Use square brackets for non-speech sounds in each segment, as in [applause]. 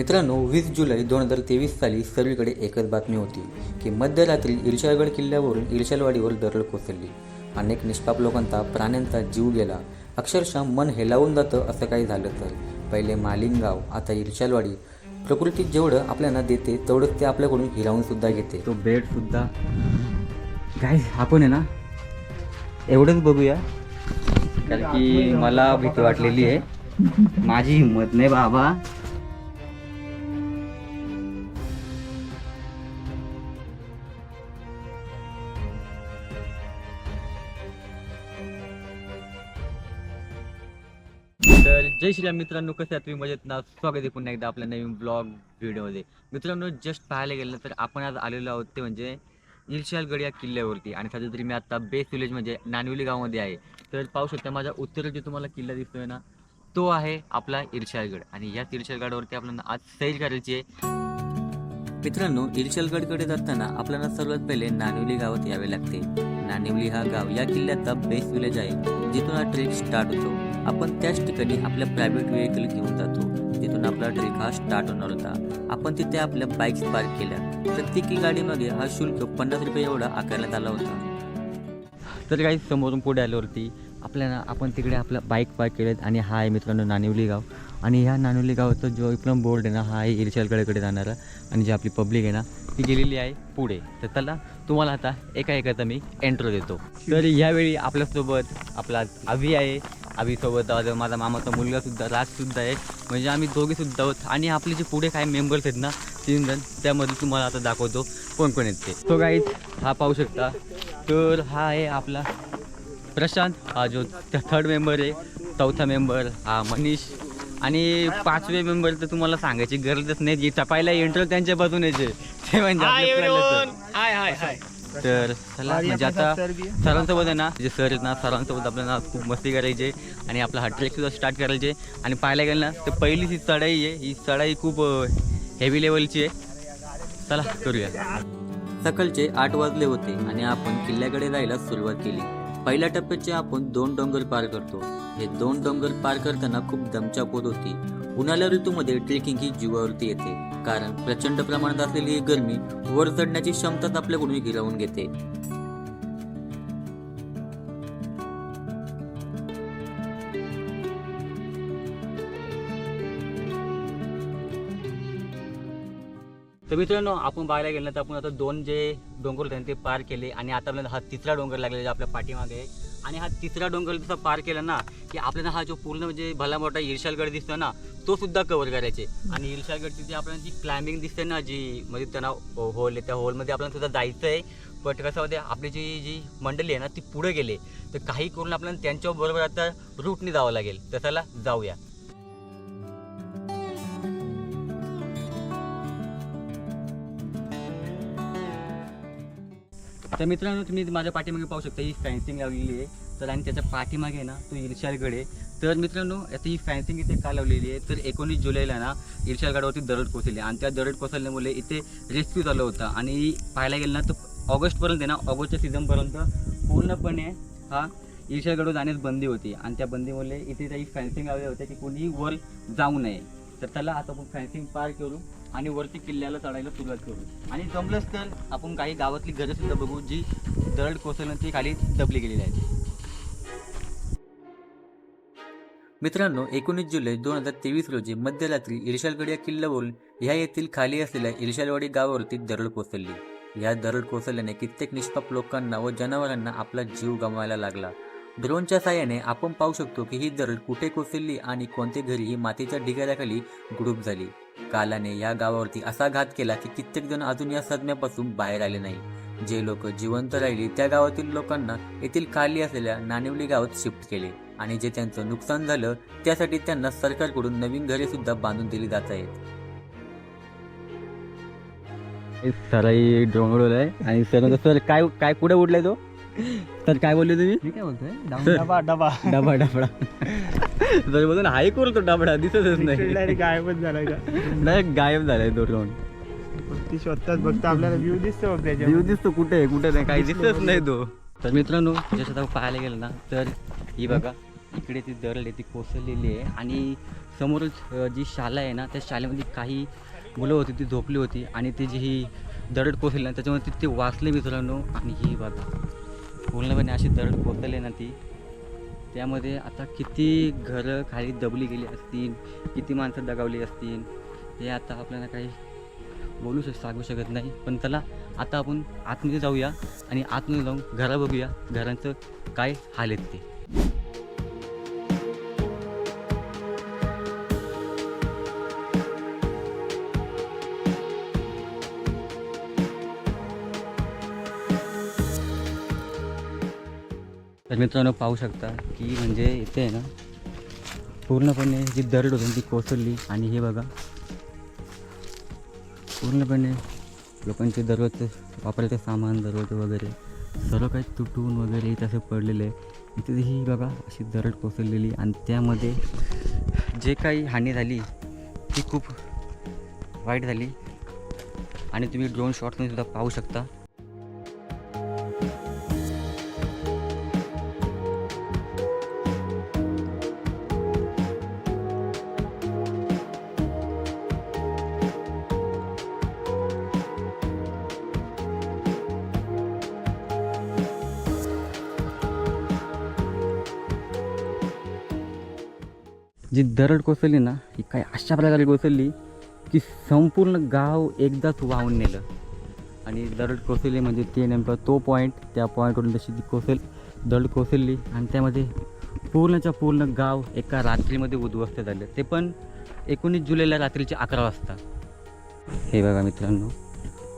मित्रांनो वीस जुलै दोन हजार तेवीस साली सर्वीकडे एकच बातमी होती की मध्यरात्री इर्शाळगड किल्ल्यावरून इर्शालवाडीवर दरड कोसळली. अनेक निष्पाप लोकांचा प्राण्यांचा जीव गेला. अक्षरशः मन हेलावून जातं असं काही झालं तर. पहिले मालिंगाव आता इर्शालवाडी. प्रकृती जेवढं आपल्याला देते तेवढंच ते आपल्याकडून हिरावून सुद्धा घेते. तो बेड सुद्धा. काय आपण आहे ना एवढंच बघूया. कारण की मला भीती वाटलेली आहे. माझी हिंमत नाही बाबा. तर जय श्रीराम मित्रांनो कसे आहात? तुम्ही मजेत ना? स्वागत आहे पुन्हा एकदा आपल्या नवीन ब्लॉग व्हिडिओमध्ये मित्रांनो जस्ट पाहायला गेलं तर आपण आज आलेलो आहोत ते म्हणजे इर्शालगड या किल्ल्यावरती. आणि सध्या तरी मी आता बेस विलेज म्हणजे नानवली गावामध्ये आहे. तर पाहू शकता माझ्या उत्तर जे तुम्हाला किल्ला दिसतोय ना तो आहे आपला इर्शालगड आणि या इर्शालगडावरती आपल्याला आज सैर करायची आहे. मित्रांनो इर्शलगडकडे जाताना आपल्याला सर्वात पहिले नानिवली गावात यावे लागते. नानिवली हा गाव या किल्ल्याचा बेस विलेज आहे जिथून हा ट्रेक स्टार्ट होतो. आपण त्याच ठिकाणी आपल्या प्रायव्हेट व्हेकल घेऊन जातो तिथून आपला ट्रेक हा स्टार्ट होणार होता. आपण तिथे आपल्या बाईक्स पार्क केल्या. प्रत्येकी गाडीमागे हा शुल्क पन्नास रुपये एवढा आकारण्यात आला होता. तर काही समोरून पुढे आल्यावरती आपल्याला आपण तिकडे आपलं बाईक पार्क केलेत आणि हा आहे मित्रांनो नानिवली गाव. आणि ह्या नानिवली गावाचा जो इकडं बोर्ड आहे ना हा आहे इरशालकडेकडे जाणारा आणि जी आपली पब्लिक आहे ना ती गेलेली आहे पुढे. तर त्याला तुम्हाला आता एका एकाचा मी एंट्रो देतो. तर यावेळी आपल्यासोबत आपला आवी आहे. अभिसोबत आज माझा मामाचा मुलगासुद्धा राजसुद्धा आहे. म्हणजे आम्ही दोघेसुद्धा आहोत. आणि आपले जे पुढे काही मेंबर्स आहेत ना तीन जण त्यामध्ये तुम्हाला आता दाखवतो कोण कोण आहेत ते. तो गाईज हा पाहू शकता. तर हा आहे आपला प्रशांत. हा जो थर्ड मेंबर आहे. चौथा मेंबर हा मनीष. आणि पाचवे मेंबर तर तुम्हाला सांगायची गरजच नाही. जी टपायला इंटर त्यांच्या बाजून यायचे ते म्हणजे आपले पहिलेच. हाय हाय हाय. तर चला म्हणजे आता सरांसोबत आहे ना जे सर आहेत ना सरांसोबत आपल्याला खूप मस्ती करायची आणि आपला हा ट्रेक सुद्धा स्टार्ट करायचे. आणि पाहायला गेलं ना तर पहिली ही चढाई आहे ही चढाई खूप हेवी लेवलची आहे. चला करूया. सकाळचे आठ वाजले होते आणि आपण किल्ल्याकडे जायला सुरुवात केली. पहिल्या टप्प्याचे आपण दोन डोंगर पार करतो. हे दोन डोंगर पार करताना खूप दमछाक होत. होती उन्हाळ्या ऋतूमध्ये ट्रेकिंग ही जीवावरती येते. कारण प्रचंड प्रमाणात असलेली ही गरमी वर चढण्याची क्षमताच आपल्याकडून गिरावून घेते. तर मित्रांनो आपण पाहायला गेलं तर आपण आता दोन जे डोंगर होते ते पार केले. आणि आता आपल्याला हा तिसरा डोंगर लागलेला जो आपल्या पाठीमागे. आणि हा तिसरा डोंगर जसा पार केला ना की आपल्याला हा जो पूर्ण म्हणजे भला मोठा इर्शालगड दिसतो ना तो सुद्धा कव्हर करायचे. आणि इर्शालगडची जी आपल्याला जी क्लाइम्बिंग दिसते ना जी म्हणजे त्यांना होल आहे त्या होलमध्ये आपल्याला सुद्धा जायचं आहे बट कसं होते आपली जी जी मंडळी आहे ना ती पुढे गेले. तर काही करून आपल्याला त्यांच्याबरोबर आता रूटने जावं लागेल. तसाला जाऊया. तर मित्रांनो तुम्ही माझ्या पाठीमागे पाहू शकता ही फॅन्सिंग लावलेली आहे. तर आणि त्याच्या पाठीमागे आहे ना तो इर्शालगड आहे. तर मित्रांनो आता ही फॅन्सिंग इथे का लावलेली आहे? तर एकोणीस जुलैला ना इर्शालगडावरती दरड कोसळली. आणि त्या दरड कोसळल्यामुळे इथे रेस्क्यू झालं होतं. आणि पाहायला गेलं ना तर ऑगस्टपर्यंत आहे ना ऑगस्टच्या सीझनपर्यंत पूर्णपणे हा इर्शालगडवर जाण्यास बंदी होती. आणि त्या बंदीमुळे इथे काही फॅन्सिंग लावल्या होत्या की कोणीही वर जाऊ नये. तर त्याला आता आपण फॅन्सिंग पार करू. आणि वरती किल्ल्याला चढायला सुरुवात करू. आणि जमलंच तर आपण काही गावातली घरं सुद्धा बघू जी दरड कोसळून ती खाली दबली गेलेली आहे. मित्रांनो एकोणीस जुलै दोन हजार तेवीस रोजी मध्यरात्री इरशालगड या किल्ल्यावरून ह्या येथील खाली असलेल्या इरशालवाडी गावावरती दरड कोसळली. या दरड कोसळल्याने कित्येक निष्पाप लोकांना व जनावरांना आपला जीव गमवायला लागला. ड्रोनच्या साह्याने आपण पाहू शकतो की ही दरड कुठे कोसळली आणि कोणते घरी ही मातीच्या ढिगाऱ्याखाली ग्रुप झाली. कालाने या गावावरती असा घात केला की कित्येक जण अजून या सदम्यापासून बाहेर आले नाही. जे लोक जिवंत राहिली त्या गावातील लोकांना येथील खाली असलेल्या नानिवली गावात शिफ्ट केले आणि जे त्यांचं नुकसान झालं त्यासाठी त्यांना सरकारकडून नवीन घरे सुद्धा बांधून दिली जात आहेत. सराई ड्रोन उडवलाय आणि सर सर काय काय कुठे उडलाय तो? [laughs] तर काय बोलले तुम्ही? मी काय बोलतोय? डबा डबा डबा. [laughs] डबडा [laughs] सर बोलतो ना हाय करतो डबडा दिसतच नाही. [laughs] गायबच झाला का? डायरेक्ट गायब झालाय तो ड्रोन ती स्वतःच बघतो आपल्याला व्ह्यू दिसतो बघ त्याच्या व्ह्यू दिसतो कुठे आहे कुठे नाही काही दिसतच नाही तो. तर मित्रांनो जसं आता पाहायला गेलं ना तर ही बघा इकडे ती दरड आहे ती कोसळलेली आहे. आणि समोरच जी शाळा आहे ना त्या शाळेमध्ये काही मुलं होती ती झोपली होती. आणि ती जी ही दरड कोसळली ना त्याच्यामुळे ती- ते वाचले मित्रांनो. आणि ही बघा पूर्णपणे अशी दरड कोसळली ना ती. त्यामध्ये आता किती घरं खाली दबली गेली असतील किती माणसं दगावली असतील हे आता आपल्याला काही बोलू शक सांगू शकत नाही. पण चला आता आपण आतमध्ये जाऊया आणि आतमध्ये जाऊन घरा बघूया घरांचं काय हाल आहेत ते. मित्रांनो पाहू शकता की म्हणजे इथे आहे ना पूर्णपणे जी दरड होती ती कोसळली. आणि हे बघा पूर्णपणे लोकांचे दररोजचे वापरायचं सामान दररोज वगैरे सर्व काही तुटून वगैरे इथे असं पडलेले आहे. इथे ही बघा अशी दरड कोसळलेली आणि त्यामध्ये जे काही हानी झाली ती खूप वाईट झाली. आणि तुम्ही ड्रोन शॉटमध्ये सुद्धा पाहू शकता. जी दरड कोसळली ना ही काय अशा प्रकारे कोसळली की संपूर्ण गाव एकदाच वाहून नेलं. आणि दरड कोसळली म्हणजे ते नेमकं तो पॉईंट त्या पॉईंटवरून जशी ती कोसल दरड कोसळली आणि त्यामध्ये पूर्णच्या पूर्ण गाव एका रात्रीमध्ये उद्ध्वस्त झालं. ते पण एकोणीस जुलैला रात्रीचे अकरा वाजता. हे बघा मित्रांनो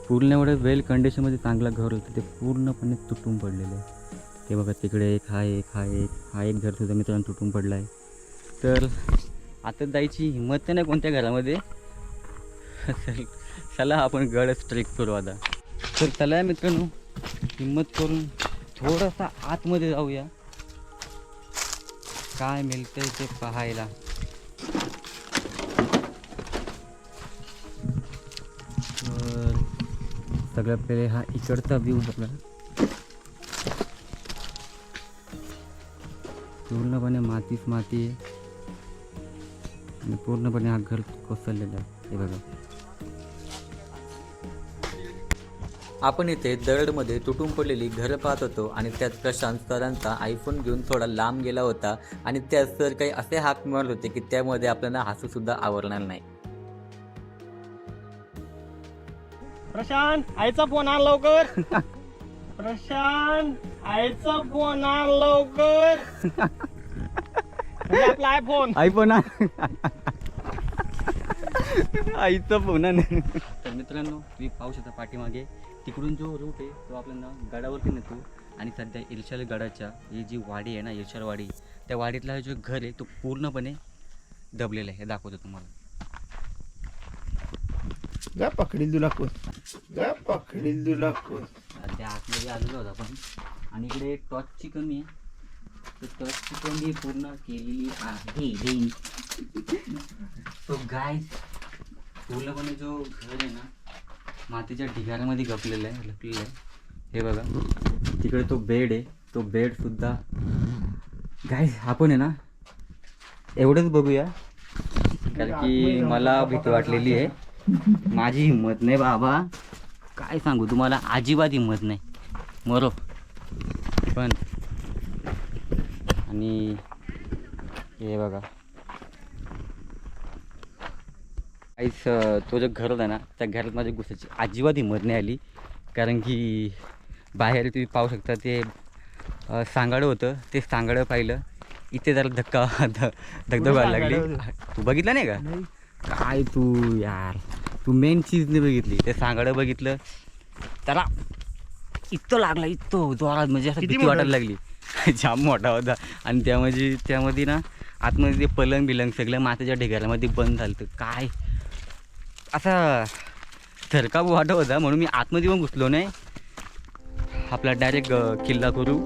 पूर्ण एवढं वेल कंडिशनमध्ये चांगलं घर होतं ते पूर्णपणे तुटून पडलेलं आहे. ते बघा तिकडे एक हा एक हा एक हा एक घर सुद्धा मित्रांनो तुटून पडला आहे. तर आता जायची हिंमत नाही कोणत्या घरामध्ये. चल चला आपण गडच ट्रेक करू आता. तर चला मित्रांनो हिंमत करून थोडासा आतमध्ये जाऊया. काय मिळतंय ते पाहायला. तर सगळ्यात पहिले हा इकडचा व्ह्यू बघा. पूर्णपणे मातीच माती आहे. आणि पूर्णपणे हा घर कोसळलेला आहे. हे बघा. आपण इथे दरडमध्ये तुटून पडलेली घरं पाहत होतो आणि त्यात प्रशांत सरांचा आयफोन घेऊन थोडा लांब गेला होता आणि त्यात सर काही असे हाक मारत होते की त्यामध्ये आपल्याला हसू सुद्धा आवडणार नाही. प्रशांत आईचा फोन आण लवकर. [laughs] प्रशांत आईचा फोन आण लवकर. [laughs] आपला आयफोन आयफोन आईचा फोन तर मित्रांनो तुम्ही पाहू शकता पाठीमागे. तिकडून जो रूट आहे तो आपल्याला गडावरती नेतो. आणि सध्या इर्शाल गडाच्या ही जी वाडी आहे ना इर्शाल वाडी त्या वाडीतला जो घर आहे तो पूर्णपणे दबलेला आहे. हे दाखवतो तुम्हाला. जा पकडील तुला कोण जा पकडील तुला कोण त्या आतमध्ये आलेलो होतो आपण. आणि इकडे टॉर्चची कमी आहे. तर टॉर्चची पूर्ण केलेली आहे. तो गाय पूर्णपणे जो घर आहे ना मातीच्या ढिगाऱ्यामध्ये गपलेला आहे लपलेला आहे. हे बघा तिकडे तो बेड आहे. तो बेड सुद्धा गाय आपण आहे ना एवढंच बघूया. कारण की मला भीती वाटलेली आहे. माझी हिंमत नाही बाबा. काय सांगू तुम्हाला अजिबात हिंमत नाही. मरो. पण आणि हे बघा. अं, तो जो घर होता ना त्या घरात माझ्या घुसायची अजिबात हिंमत नाही आली. कारण की बाहेर तुम्ही पाहू शकता ते सांगाडं होतं. ते सांगाडं पाहिलं. इथे जरा धक्का [laughs] ध धगधग व्हायला लागली. तू बघितलं नाही का? काय तू यार? तू मेन चीज नाही बघितली. ते सांगाडं बघितलं. त्याला इतकं लागला इतकं जोरात. म्हणजे असं भीती वाटायला लागली. [laughs] जाम मोठा होता. आणि त्यामध्ये त्यामध्ये ना आतमध्ये ते पलंग बिलंग सगळं मातीच्या ढिगाऱ्यामध्ये बंद झालं होतं. काय? असा थरकाब वाटत होता म्हणून मी आतमध्ये पण घुसलो नाही. आपला डायरेक्ट किल्ला करू.